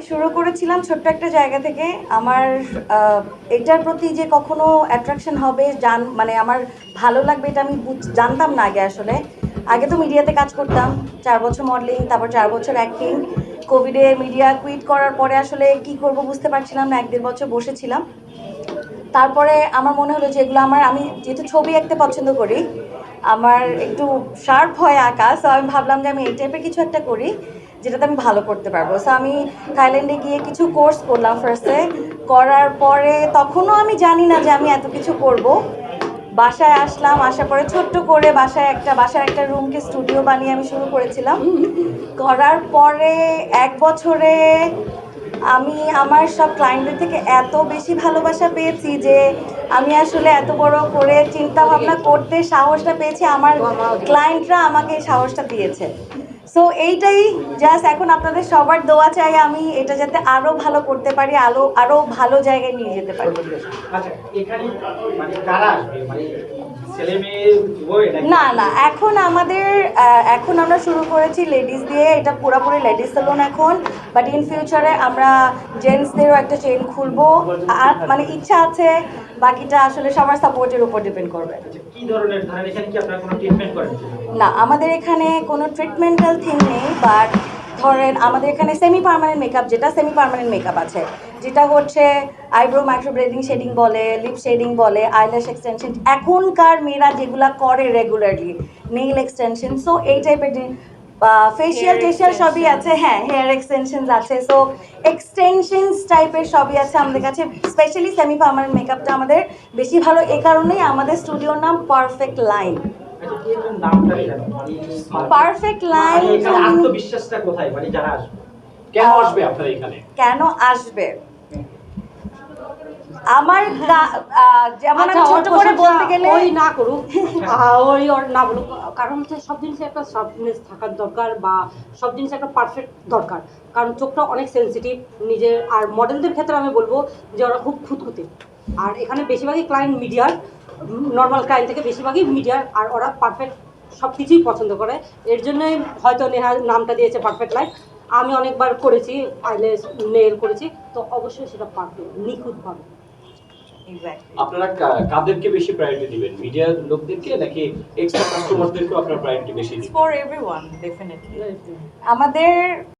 আমি শুরু করেছিলাম ছোট্ট একটা জায়গা থেকে। আমার এটার প্রতি যে কখনো অ্যাট্রাকশন হবে, জান মানে আমার ভালো লাগবে এটা আমি জানতাম না আগে আসলে। আগে তো মিডিয়াতে কাজ করতাম, চার বছর মডেলিং তারপর চার বছর অ্যাক্টিং কোভিডে মিডিয়া কুইট করার পরে আসলে কি করব বুঝতে পারছিলাম না, এক দেড় বছর বসেছিলাম। তারপরে আমার মনে হলো যে এগুলো আমার আমি যেহেতু ছবি আঁকতে পছন্দ করি আমার একটু শার্প হয় আঁকা সো আমি ভাবলাম যে আমি এই টাইপের কিছু একটা করি যেটাতে আমি ভালো করতে পারব। সো আমি থাইল্যান্ডে গিয়ে কিছু কোর্স করলাম ফার্স্টে করার পরে তখনও আমি জানি না যে আমি এত কিছু করব। বাসায় আসলাম আসার পরে ছোট্ট করে বাসায় একটা বাসার একটা রুমকে স্টুডিও বানিয়ে আমি শুরু করেছিলাম। করার পরে এক বছরে আমি আমার সব ক্লায়েন্টদের থেকে এত বেশি ভালোবাসা পেয়েছি যে আমি আসলে এত বড় করে চিন্তা ভাবনা করতে সাহসটা পেয়েছি, আমার ক্লায়েন্টরা আমাকে এই সাহসটা দিয়েছে। সো এইটাই জাস্ট এখন আপনাদের সবার দোয়া চাই আমি এটা যাতে আরও ভালো করতে পারি, আরও আরও ভালো জায়গায় নিয়ে যেতে পারি। আচ্ছা এখানে মানে কারা আসবে? মানে না না এখন আমাদের এখন আমরা শুরু করেছি লেডিস দিয়ে এটা পুরোপুরি লেডিস সেলুন এখন বাট ইন ফিউচারে আমরা জেন্টসদেরও একটা চেন খুলবো। আর মানে ইচ্ছা আছে বাকিটা আসলে সবার সাপোর্টের উপর ডিপেন্ড করবে। আচ্ছা কি ধরনের এখানে কি আপনারা কোনো ট্রিটমেন্ট করেন? না আমাদের এখানে কোনো ট্রিটমেন্টাল থিং নেই বাট ধরেন আমাদের এখানে সেমি পার্মানেন্ট মেকআপ যেটা সেমি পার্মানেন্ট মেকআপ আছে যেটা হচ্ছে আইব্রো মাইক্রো ব্রেডিং শেডিং বলে লিপ শেডিং বলে আইল্যাশ এক্সটেনশন এখনকার মেয়েরা যেগুলা করে রেগুলারলি নেইল এক্সটেনশন সো এই টাইপের ফেশিয়াল টেশিয়াল সবই আছে হ্যাঁ হেয়ার এক্সটেনশন আছে সো এক্সটেনশনস টাইপের সবই আছে আমাদের কাছে স্পেশালি সেমি পার্মানেন্ট মেকআপটা আমাদের বেশি ভালো এই কারণেই আমাদের স্টুডিওর নাম পারফেক্ট লাইন আচ্ছা মানে পারফেক্ট মানে লাইন আত্মবিশ্বাসটা কোথায়? মানে যারা আসবে। কেন আসবে আপনার এখানে? কেন আসবে? আমার যেমন আমি আচ্ছা, ছোট করে বলতে গেলে ওই না করুক। ওই ওর না বলুক। কারণ হচ্ছে সব জিনিসের একটা সফটনেস থাকার দরকার বা সব জিনিসের একটা পারফেক্ট দরকার। কারণ চোখটা অনেক সেনসিটিভ নিজের আর মডেলদের ক্ষেত্রে আমি বলব যে ওরা খুব খুঁতখুঁতে। আর এখানে বেশিরভাগই ক্লায়েন্ট মিডিয়ার নর্মাল ক্লায়েন্ট থেকে বেশিরভাগই মিডিয়ার আর ওরা পারফেক্ট সব কিছুই পছন্দ করে। এর জন্যই হয়তো নেহা নামটা দিয়েছে পারফেক্ট লাইফ আমি অনেকবার করেছি আইলেস নেল করেছি তো অবশ্যই সেটা পারবে নিখুঁতভাবে আপনারা কাদেরকে বেশি প্রায়োরিটি দিবেন? মিডিয়ার লোকদেরকে নাকি এক্সট্রা কাস্টমারদেরকে আপনারা প্রায়োরিটি বেশি দিবেন? For everyone, definitely. আমাদের